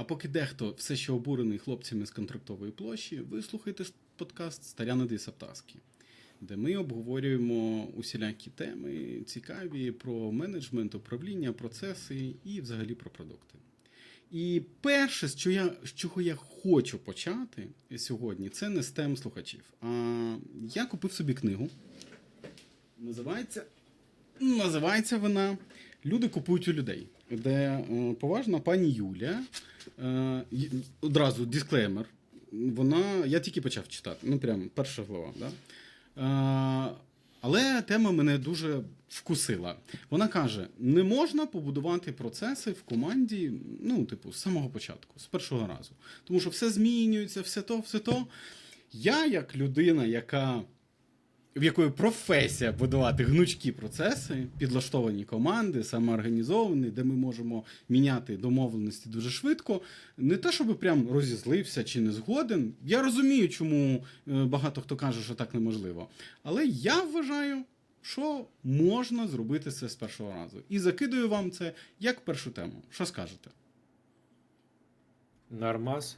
А поки дехто все ще обурений хлопцями з контрактової площі, ви слухаєте подкаст Старяни Дисаптаски, де ми обговорюємо усілякі теми цікаві про менеджмент, управління, процеси і взагалі про продукти. І перше, з чого я, з чого я хочу почати сьогодні, це не з тем слухачів. А я купив собі книгу. Називається, називається вона Люди купують у людей, де е, поважна пані Юля. Е, одразу дисклеймер. Вона. Я тільки почав читати. Ну, прям перша глава. Да? Е, але тема мене дуже вкусила. Вона каже: не можна побудувати процеси в команді, ну, типу, з самого початку, з першого разу. Тому що все змінюється, все то, все то. Я, як людина, яка в якої професія будувати гнучкі процеси, підлаштовані команди, самоорганізовані, де ми можемо міняти домовленості дуже швидко. Не те, щоб прям розізлився чи не згоден. Я розумію, чому е, багато хто каже, що так неможливо. Але я вважаю, що можна зробити це з першого разу. І закидую вам це як першу тему. Що скажете? Нормас.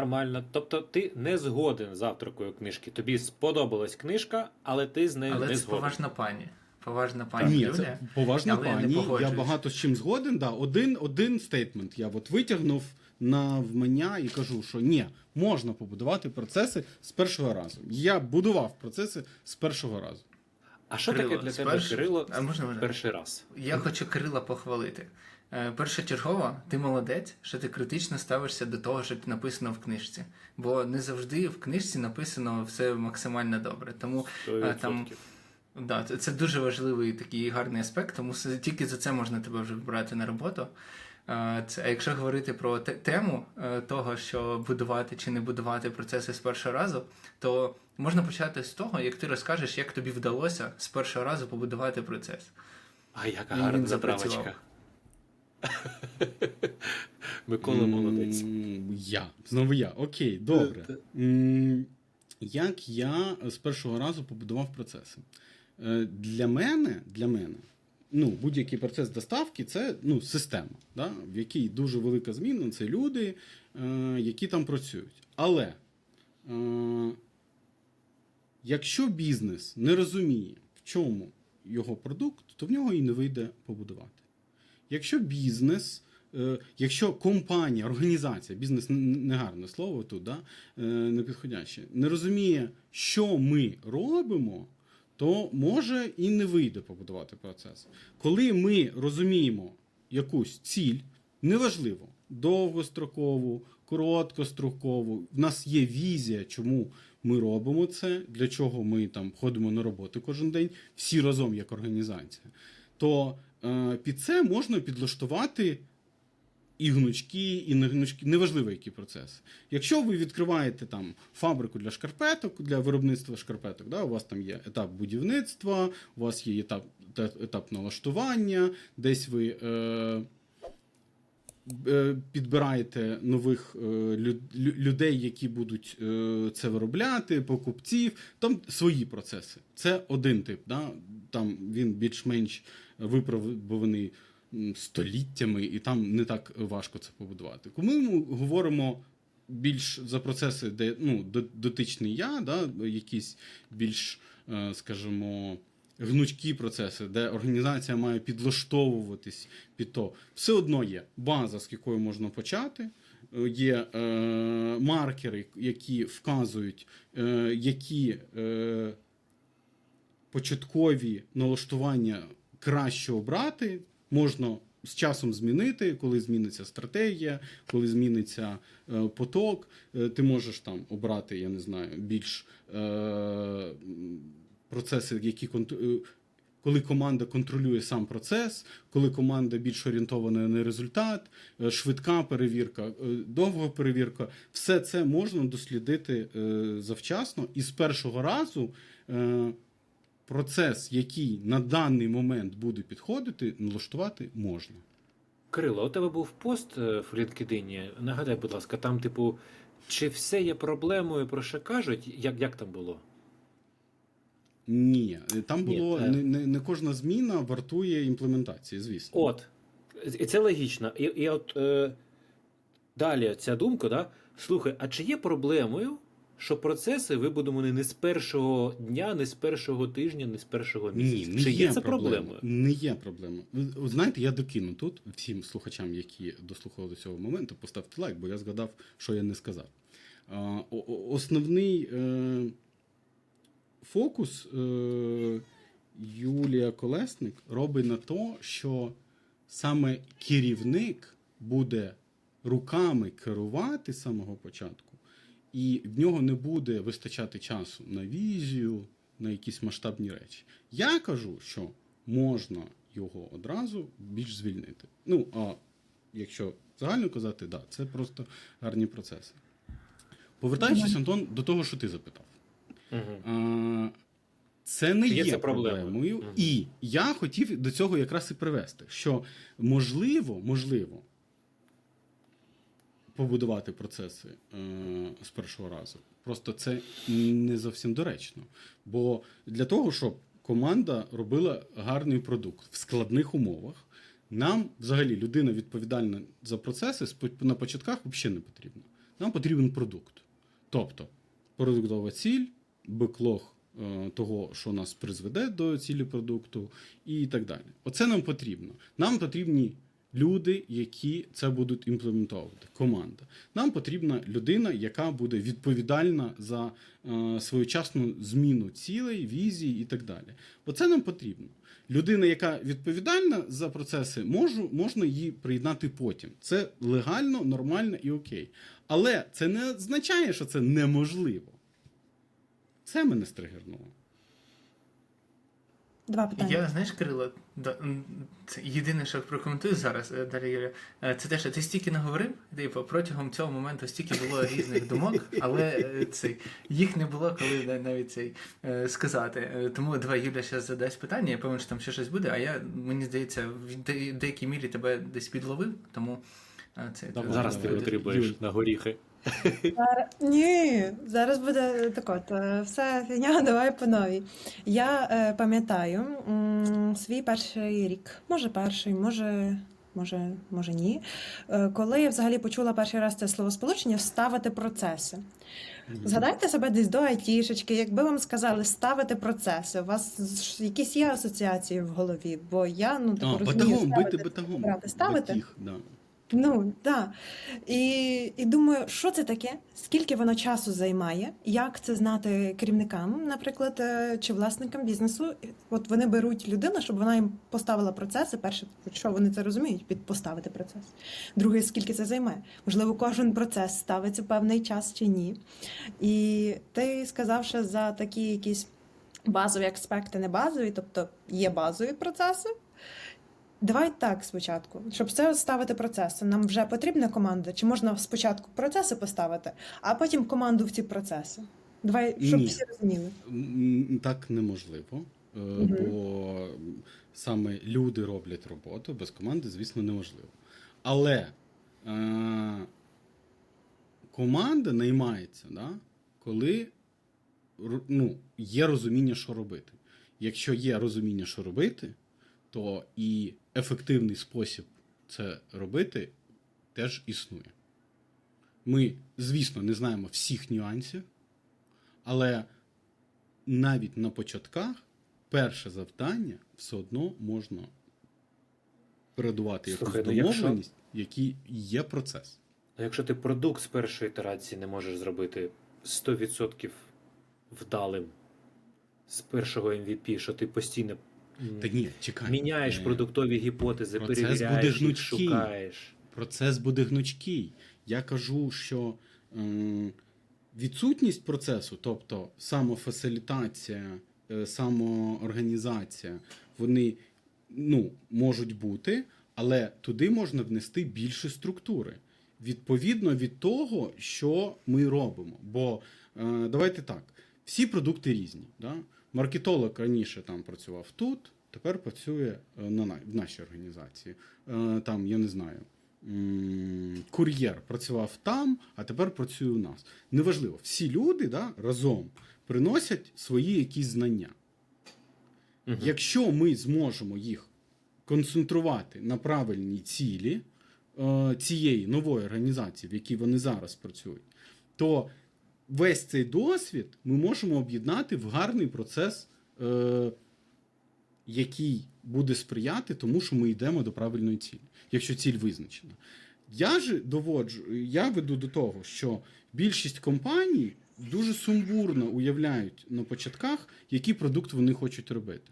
Нормально. Тобто ти не згоден з авторкою книжки. Тобі сподобалась книжка, але ти з нею Але не це згоден. поважна пані. Поважна пані Ні, Юля. це поважна але я не пані. Я, погоджуюсь. багато з чим згоден. Да. Один, один стейтмент я от витягнув на вмання і кажу, що ні, можна побудувати процеси з першого разу. Я будував процеси з першого разу. А що Кирило, таке для тебе, спершу- Кирило, А можна, можна? перший раз? Я хочу Кирила похвалити. Е, Першочергово, ти молодець, що ти критично ставишся до того, що написано в книжці. Бо не завжди в книжці написано все максимально добре. Тому е, 100%. да, це- дуже важливий такий гарний аспект, тому тільки за це можна тебе вже брати на роботу. Е, а якщо говорити про тему того, що будувати чи не будувати процеси з першого разу, то можна почати з того, як ти розкажеш, як тобі вдалося з першого разу побудувати процес. А яка гарна запрацював. Микола молодець. Я. Знову я. Окей, добре. Як я з першого разу побудував процеси? Е, Для мене, для мене, ну, будь-який процес доставки це ну, система, да? в якій дуже велика зміна це люди, е, які там працюють. Але е, якщо бізнес не розуміє, в чому його продукт, то в нього і не вийде побудувати. Якщо бізнес, е, якщо компанія, організація, бізнес н- не гарне слово тут, да, е, не підходяще, не розуміє, що ми робимо, то може і не вийде побудувати процес. Коли ми розуміємо якусь ціль, неважливо, довгострокову, короткострокову, в нас є візія, чому ми робимо це, для чого ми там ходимо на роботу кожен день, всі разом як організація, то е, під це можна підлаштувати і гнучки, і не гнучки, неважливо, який процес. Якщо ви відкриваєте там фабрику для шкарпеток, для виробництва шкарпеток, да, у вас там є етап будівництва, у вас є етап, етап налаштування, десь ви. Е, е, Підбираєте нових е, лю- лю- людей, які будуть е, це виробляти, покупців. Там свої процеси. Це один тип. Да? Там він більш-менш випробуваний століттями, і там не так важко це побудувати. Коли ми говоримо більш за процеси, де ну, дотичний я, да, якісь більш, е, скажімо, гнучкі процеси, де організація має підлаштовуватись під то, все одно є база, з якої можна почати. е, Є е, маркери, які вказують, е, які е, початкові налаштування краще обрати, можна з часом змінити, коли зміниться стратегія, коли зміниться е, поток. Е, ти можеш там обрати, я не знаю, більш е, процеси, які е, коли команда контролює сам процес, коли команда більш орієнтована на результат, е, швидка перевірка, е, довга перевірка, все це можна дослідити завчасно і з першого разу. Процес, який на даний момент буде підходити, налаштувати можна. Кирило, у тебе був пост е, в LinkedIn. Нагадай, будь ласка, там, типу, чи все є проблемою, про що кажуть? Як, як там було? Ні, там було це- не, не, не кожна зміна вартує імплементації, звісно. От. І це логічно. І, і от е, Далі ця думка, да? слухай, а чи є проблемою, що процеси вибудовані не з першого дня, не з першого тижня, не з першого Ні, не чи є, є це проблема. проблемою? Не є проблема. Знаєте, я докину тут всім слухачам, які дослухали до цього моменту, поставте лайк, бо я згадав, що я не сказав. Основний е, фокус е, Юлія Колесник робить на то, що саме керівник буде руками керувати з самого початку, і в нього не буде вистачати часу на візію, на якісь масштабні речі. Я кажу, що можна його одразу більш звільнити. Ну, а якщо загально казати, да, це просто гарні процеси. Повертаючись, Антон, до того, що ти запитав. Угу. А, Це не є є, це проблемою? Мгм. І я хотів до цього якраз і привести, що можливо, можливо, побудувати процеси е, з першого разу. Просто це не зовсім доречно. Бо для того, щоб команда робила гарний продукт в складних умовах, нам взагалі людина відповідальна за процеси на початках взагалі не потрібна. Нам потрібен продукт. Тобто продуктова ціль, беклог е, того, що нас призведе до цілі продукту, і так далі. Оце нам потрібно. Нам потрібні люди, які це будуть імплементовувати. Команда. Нам потрібна людина, яка буде відповідальна за е, своєчасну зміну цілей, візій і так далі. Оце нам потрібно. Людина, яка відповідальна за процеси, можу, можна її приєднати потім. Це легально, нормально і окей. Але це не означає, що це неможливо. Це мене стригернуло. Два питання. Я знаєш, Кирило, це єдине, що прокоментую зараз, е, далі Юрія, е, це те, що ти стільки наговорив, типу, протягом цього моменту стільки було різних думок, але е, цей, їх не було коли навіть цей сказати. Тому давай Юля зараз задасть питання, я певен, що там ще щось буде, а я, мені здається, в деякій мірі тебе десь підловив, тому це Зараз ти давай. отримуєш на горіхи. Зараз- Ні, зараз буде так от, е, все фігня, давай по новій. Я е, пам'ятаю м, свій перший рік, може перший, може, може, може ні. Е, коли я взагалі почула перший раз це словосполучення ставити процеси. Згадайте себе десь до айтішечки, якби вам сказали ставити процеси, у вас ж якісь є асоціації в голові, бо я ну так А, розумію, батагом, ставити бити це батагом. ставити. Батіг, да. Ну так. І, і думаю, що це таке? Скільки воно часу займає? Як це знати керівникам, наприклад, е, чи власникам бізнесу? От вони беруть людину, щоб вона їм поставила процеси. Перше, що вони це розуміють, під поставити процес. Друге, скільки це займає? Можливо, кожен процес ставиться певний час чи ні. І ти сказав, що за такі якісь базові аспекти, не базові, тобто є базові процеси. Давай так спочатку, щоб це ставити процеси. Нам вже потрібна команда, чи можна спочатку процеси поставити, а потім команду в ці процеси. Давай, щоб Ні. всі розуміли. Так неможливо. Мгм. Бо саме люди роблять роботу, без команди, звісно, неможливо. Але е, команда наймається, да, коли ну, є розуміння, що робити. Якщо є розуміння, що робити, то і ефективний спосіб це робити теж існує. Ми, звісно, не знаємо всіх нюансів, але навіть на початках перше завдання все одно можна передувати якусь ну якщо- домовленість, який є процес. Ну, Якщо ти продукт з першої ітерації не можеш зробити 100% вдалим з першого MVP, що ти постійно Та ні, чекай. міняєш Е, продуктові гіпотези, процес перевіряєш, буде гнучкий. шукаєш. Процес буде гнучкий. Я кажу, що ем, відсутність процесу, тобто самофасилітація, е, самоорганізація, вони ну, можуть бути, але туди можна внести більше структури. Відповідно від того, що ми робимо. Бо е, давайте так, всі продукти різні. Да? Маркетолог раніше там працював тут, тепер працює е, на, в нашій організації. Е, там, я не знаю, кур'єр працював там, а тепер працює у нас. Неважливо, всі люди да, разом приносять свої якісь знання. Мгм. Якщо ми зможемо їх концентрувати на правильній цілі, е, цієї нової організації, в якій вони зараз працюють, то весь цей досвід ми можемо об'єднати в гарний процес, е, який буде сприяти тому, що ми йдемо до правильної цілі, якщо ціль визначена. Я ж доводжу, я веду до того, що більшість компаній дуже сумбурно уявляють на початках, який продукт вони хочуть робити.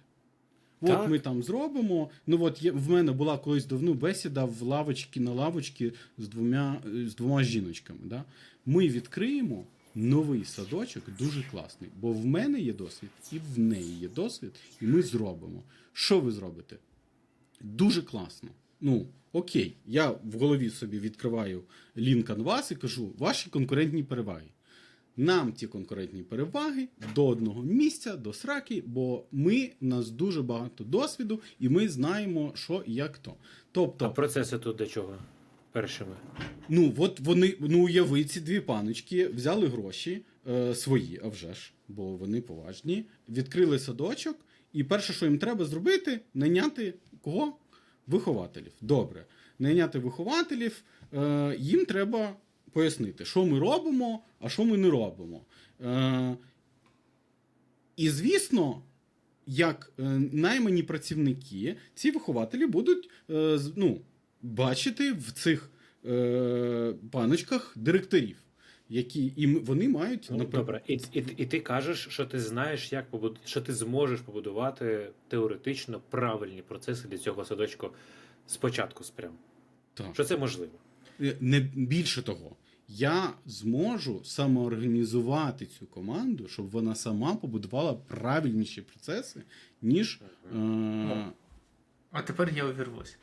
От Так. ми там зробимо. Ну от є, в мене була колись давно бесіда в лавочці на лавочці з двома, з двома жіночками. Да? Ми відкриємо новий садочок, дуже класний. Бо в мене є досвід, і в неї є досвід, і ми зробимо. Що ви зробите? Дуже класно. Ну, окей, я в голові собі відкриваю лінк вас і кажу, ваші конкурентні переваги. Нам ті конкурентні переваги до одного місця, до сраки, бо ми у нас дуже багато досвіду, і ми знаємо, що і як то. Тобто, А процеси тут до чого? Першими. Ну, от вони, ну уяви, ці дві паночки взяли гроші е, свої, а вже ж, бо вони поважні, відкрили садочок, і перше, що їм треба зробити, найняти кого? Вихователів. Добре. Найняти вихователів, е, їм треба пояснити, що ми робимо, а що ми не робимо. Е, і звісно, як е, наймані працівники, ці вихователі будуть е, ну, бачити в цих е, паночках директорів, які і вони мають Ну, напев- Добре, і, і, і ти кажеш, що ти знаєш, як побуд... що ти зможеш побудувати теоретично правильні процеси для цього садочку спочатку спрям. Так. Що це можливо? Е, Не більше того, я зможу самоорганізувати цю команду, щоб вона сама побудувала правильніші процеси, ніж. Е, А тепер я увірвусь.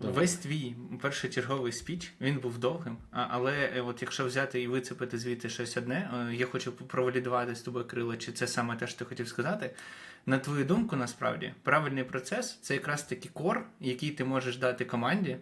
Давай. Весь твій першочерговий спіч він був довгим, але е, от якщо взяти і вицепити звідти щось одне, е, я хочу провалідувати з тобою крила, чи це саме те, що ти хотів сказати. На твою думку, насправді, правильний процес це якраз таки кор, який ти можеш дати команді.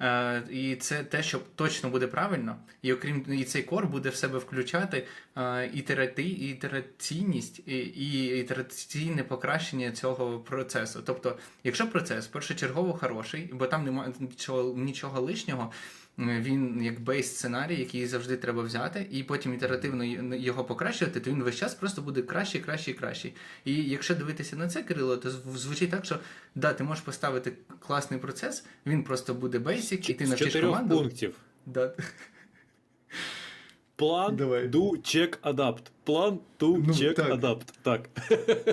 Е, і це те, що точно буде правильно, і окрім і цей кор буде в себе включати е, ітерати, ітераційність і, і ітераційне покращення цього процесу. Тобто, якщо процес першочергово хороший, бо там немає нічого, нічого лишнього, він як бейс сценарій, який завжди треба взяти, і потім ітеративно його покращувати, то він весь час просто буде краще, краще краще. І якщо дивитися на це, Кирило, то звучить так, що да, ти можеш поставити класний процес, він просто буде бейсик, і ти З навчиш чотирьох команду. пунктів. Да. План, Давай. do, check, adapt. План, do, Ну, check, так. adapt. Так.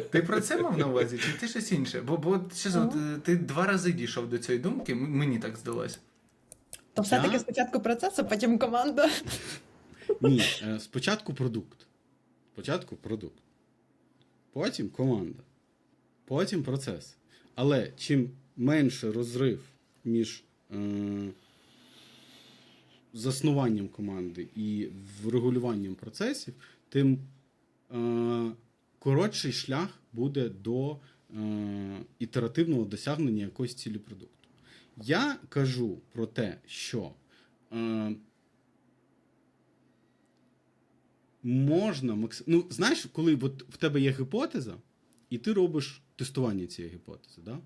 Ти про це мав на увазі, чи ти щось інше? Бо, бо що от, е, ти два рази дійшов до цієї думки, мені так здалося. То все-таки спочатку процес, а потім команда. Ні, е, спочатку продукт. Спочатку продукт. Потім команда. Потім процес. Але чим менше розрив між е, заснуванням команди і врегулюванням процесів, тим е, коротший шлях буде до е, ітеративного досягнення якоїсь цілі продукту. Я кажу про те, що е, можна максим... Ну, знаєш, коли от в тебе є гіпотеза, і ти робиш тестування цієї гіпотези, да?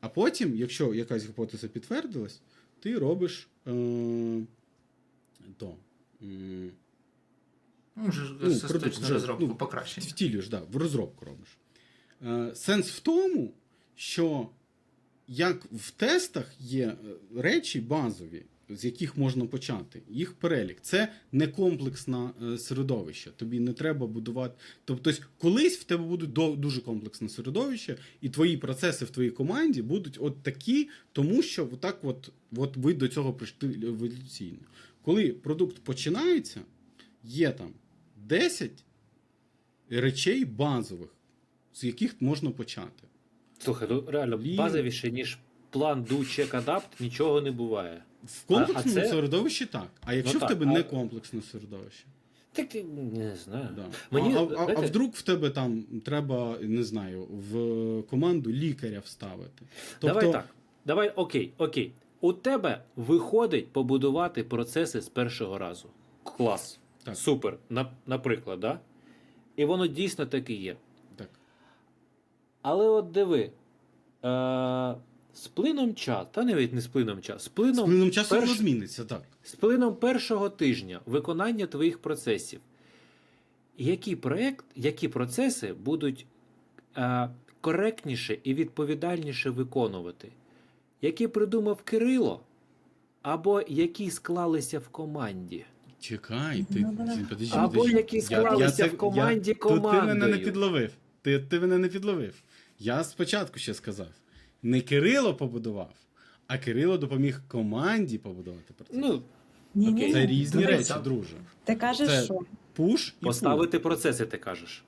а потім, якщо якась гіпотеза підтвердилась, ти робиш е... то. м, Ну, Ну, вже, розробку, ну, покращення. Втілюєш, да, в розробку робиш. Е, сенс в тому, що як в тестах є е, речі базові, з яких можна почати, їх перелік. Це не комплексне середовище. Тобі не треба будувати. Тобто, колись в тебе буде дуже комплексне середовище, і твої процеси в твоїй команді будуть от такі, тому що отак от, от ви до цього прийшли еволюційно. Коли продукт починається, є там 10 речей базових, з яких можна почати. Слухай, ну реально Блін. базовіше, ніж план do, check, adapt, нічого не буває. В комплексному А- а це- середовищі так. А якщо Ну в так, тебе а- не комплексне середовище, Так ти не знаю. да. Мені, а, а, а знаєте- вдруг в тебе там треба, не знаю, в команду лікаря вставити. Тобто, Давай так. Давай, окей, окей. У тебе виходить побудувати процеси з першого разу. Клас. Так. Супер. На, наприклад, да? І воно дійсно так і є. Але от диви. Е, з плином часу, та навіть не з плином часу, з З плином, плином часу перш- зміниться, так. з плином першого тижня виконання твоїх процесів. Які, проект, які процеси будуть е, коректніше і відповідальніше виконувати? Які придумав Кирило, або які склалися в команді? Чекай, ти, Ну, подожди, Або які склалися в команді Тут ти мене не підловив. Ти, ти мене не підловив. Я спочатку ще сказав. Не Кирило побудував, а Кирило допоміг команді побудувати процес. Ну, Ні, ні, Це ні. різні Давай речі, так. друже. Ти кажеш, Це що Пуш і поставити пул. процеси, ти кажеш.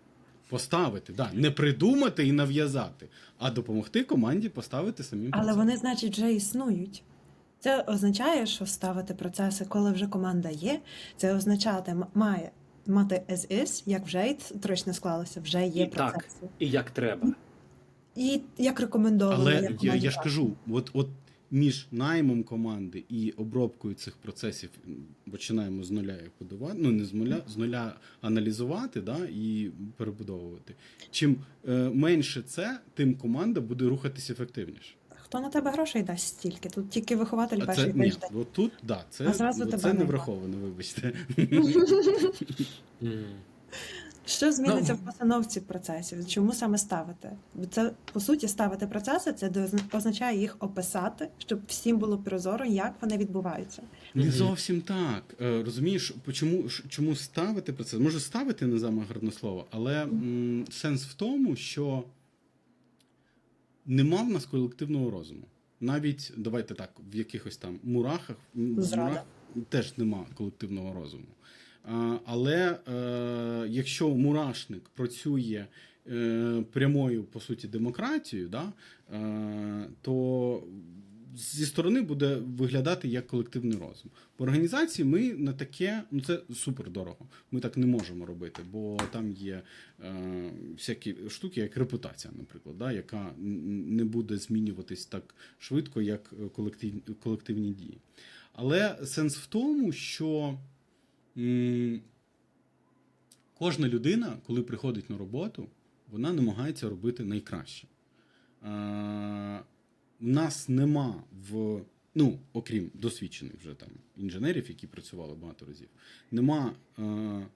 Поставити, да. Не придумати і нав'язати, а допомогти команді поставити самим але процес. вони, значить, вже існують. Це означає, що ставити процеси, коли вже команда є, це означати м- має мати as is, як вже й точно склалося, вже є І так. процеси. І як треба. І як рекомендовано. Але як я, я ж кажу, от, от між наймом команди і обробкою цих процесів починаємо з нуля їх будувати, ну не з нуля, з нуля аналізувати да, і перебудовувати. Чим е, менше це, тим команда буде рухатись ефективніше. Хто на тебе грошей дасть стільки? Тут тільки вихователь А перший це ні, тиждень. от тут да, це, А зразу от тебе це не враховано, вибачте. Що зміниться Ну, в постановці процесів? Чому саме ставити? Бо це по суті ставити процеси, це означає їх описати, щоб всім було прозоро, як вони відбуваються. Не зовсім так. Е, Розумієш, чому, чому ставити процес? Може ставити не саме гарне слово, але м, сенс в тому, що нема в нас колективного розуму. Навіть давайте так, в якихось там мурахах в Зрада. мурах теж нема колективного розуму. Але е, якщо мурашник працює е, прямою, по суті, демократією, да, е, то зі сторони буде виглядати як колективний розум. В організації ми на таке, ну це супер дорого. Ми так не можемо робити, бо там є всякі штуки, як репутація, наприклад, да, яка не буде змінюватись так швидко, як колектив, колективні дії. Але сенс в тому, що кожна людина, коли приходить на роботу, вона намагається робити найкраще. У нас нема в, ну, окрім досвідчених вже там інженерів, які працювали багато разів, нема е,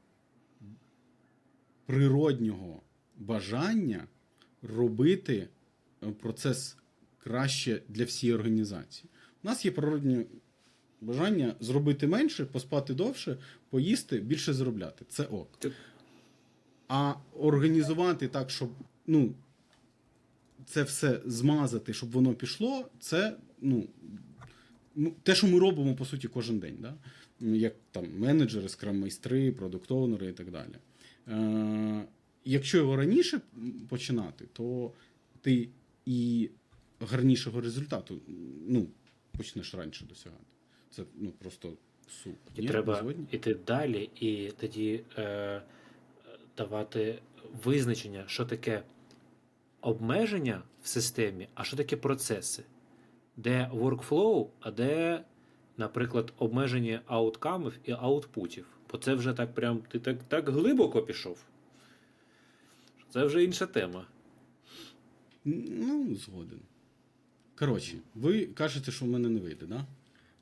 природнього бажання робити е, процес краще для всієї організації. У нас є природнє бажання зробити менше, поспати довше, поїсти, більше заробляти. Це ок. А організувати так, щоб ну, це все змазати, щоб воно пішло, це ну, те, що ми робимо по суті кожен день. Да? Як там менеджери, скрам-майстри, продукт-оунери і так далі. Е, якщо його раніше починати, то ти і гарнішого результату ну, почнеш раніше досягати. Це ну, просто супер. І Ні, треба згодні? йти далі і тоді е, давати визначення, що таке обмеження в системі, а що таке процеси, де workflow, а де, наприклад, обмеження ауткамів і аутпутів. Бо це вже так прям ти так, так глибоко пішов. Це вже інша тема. Ну, згоден. Коротше, ви кажете, що в мене не вийде, да?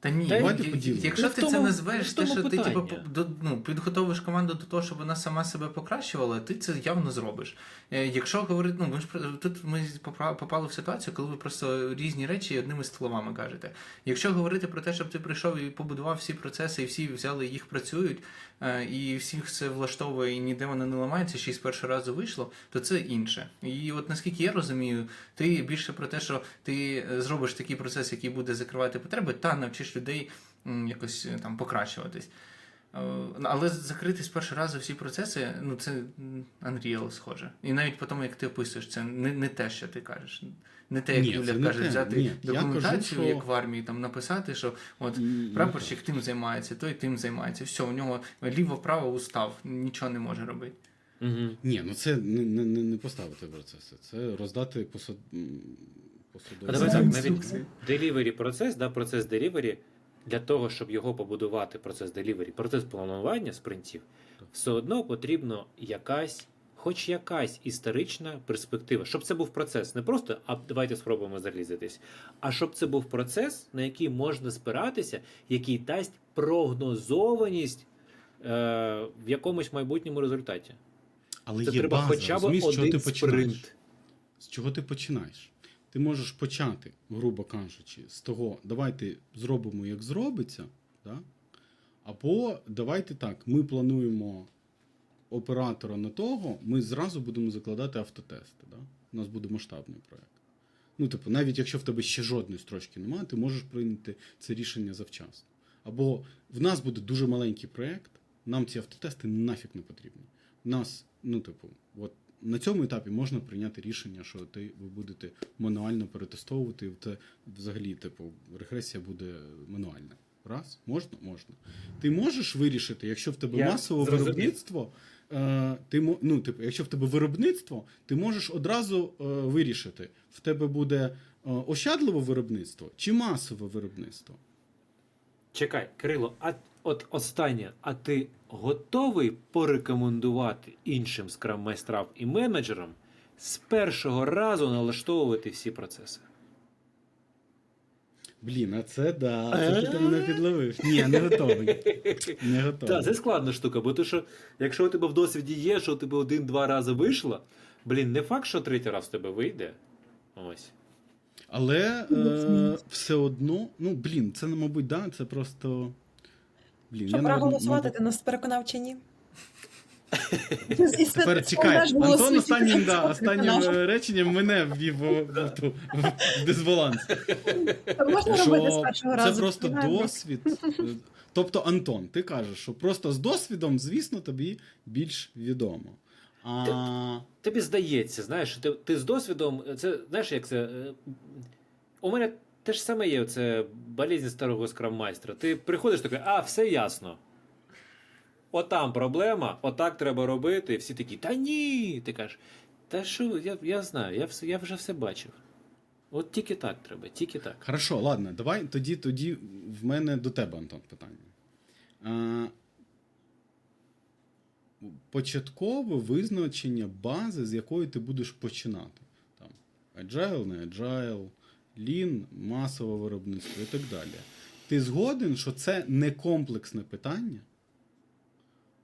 Та ні, Та давайте я- поділимо. якщо Ну, в ти тому- це в назвеш, те, тому що ти типу, до, ну, підготовиш команду до того, щоб вона сама себе покращувала, ти це явно зробиш. Е, Якщо говорити, ну ми ж про- тут ми попа- попали в ситуацію, коли ви просто різні речі одними словами кажете. Якщо говорити про те, щоб ти прийшов і побудував всі процеси, і всі взяли їх працюють, е, і всіх це влаштовує, і ніде воно не ламається, ще й з першого разу вийшло, то це інше. І от наскільки я розумію, ти більше про те, що ти е, зробиш такий процес, який буде закривати потреби, та навчиш людей якось е, там покращуватись. Е, Але закрити з першого разу всі процеси, ну це Unreal схоже. І навіть по тому, як ти описуєш, це не, не те, що ти кажеш. Не те, як Юля каже, те. взяти Ні, документацію, кажу, що- як в армії, там написати, що от прапорщик тим займається, той тим займається. Все, у нього ліво-право устав, нічого не може робити. Угу. Ні, ну це не, не, не, не поставити процеси. Це роздати посад... А давай так, навіть delivery процес, да, процес delivery, для того, щоб його побудувати, процес delivery, процес планування спринтів, все одно потрібно якась хоч якась історична перспектива, щоб це був процес, не просто а давайте спробуємо залізатись, а щоб це був процес, на який можна спиратися, який дасть прогнозованість е, в якомусь майбутньому результаті. Але Це є треба база, хоча б розумієш, з чого ти один починаєш? спринт. З чого ти починаєш? Ти можеш почати, грубо кажучи, з того, давайте зробимо, як зробиться, да? або давайте так, ми плануємо оператора на того, ми зразу будемо закладати автотести. Да? У нас буде масштабний проєкт. Ну, типу, навіть якщо в тебе ще жодної строчки немає, ти можеш прийняти це рішення завчасно. Або в нас буде дуже маленький проєкт, нам ці автотести нафіг не потрібні. В нас, ну, типу, от на цьому етапі можна прийняти рішення, що ти ви будете мануально перетестовувати, це взагалі, типу, регресія буде мануальна. Раз, можна? Можна. Ти можеш вирішити, якщо в тебе Я масове зрозумів. виробництво, е, ти ну, типу, якщо в тебе виробництво, ти можеш одразу е, вирішити, в тебе буде е, ощадливе виробництво чи масове виробництво. Чекай, Кирило, а от останнє, а ти готовий порекомендувати іншим скрам-майстрам і менеджерам з першого разу налаштовувати всі процеси? Блін, а це да. Це ти мене підловив. Ні, не готовий. Не готовий. Так, це складна штука, бо то, що якщо у тебе в досвіді є, що у тебе один-два рази вийшло, блін, не факт, що третій раз в тебе вийде. Ось. Але е, все одно, ну блін, це не мабуть, да, це просто. Блін, Щоб проголосувати, ти нас переконав чи ні? Тепер чекай, Антон останнім, да, останнім е, реченням мене ввів в, в, ту- в дисбаланс. Можна Що робити з першого разу. це просто досвід. Тобто, Антон, ти кажеш, що просто з досвідом, звісно, тобі більш відомо. А, Тобі здається, знаєш, ти, ти з досвідом, це знаєш, як це. е, У мене те ж саме є, це болезнь старого скраммайстра. Ти приходиш такий, а, все ясно. Отам проблема, отак треба робити. І Всі такі, та ні. Ти кажеш, та що, я, я знаю, я, все, я вже все бачив. От тільки так треба, тільки так. Хорошо, ладно, давай тоді, тоді в мене до тебе, Антон, питання. А, початкове визначення бази, з якої ти будеш починати. Там, agile, не agile, lean, масове виробництво і так далі. Ти згоден, що це не комплексне питання,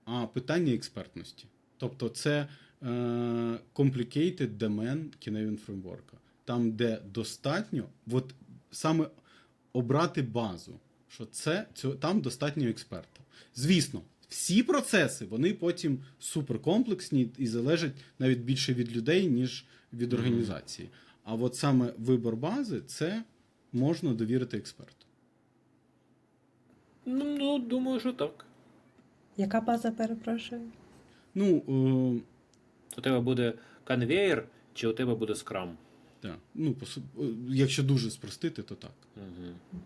а питання експертності. Тобто це е, complicated domain Kinevin фреймворка. Там, де достатньо, от саме обрати базу, що це, там достатньо експерта. Звісно, всі процеси вони потім суперкомплексні і залежать навіть більше від людей, ніж від організації. А от саме вибор бази це можна довірити експерту. Ну, ну думаю, що так. Яка база, перепрошую? Ну, е, У тебе буде конвейер, чи у тебе буде скрам. так, ну, е, якщо дуже спростити, то так. Угу.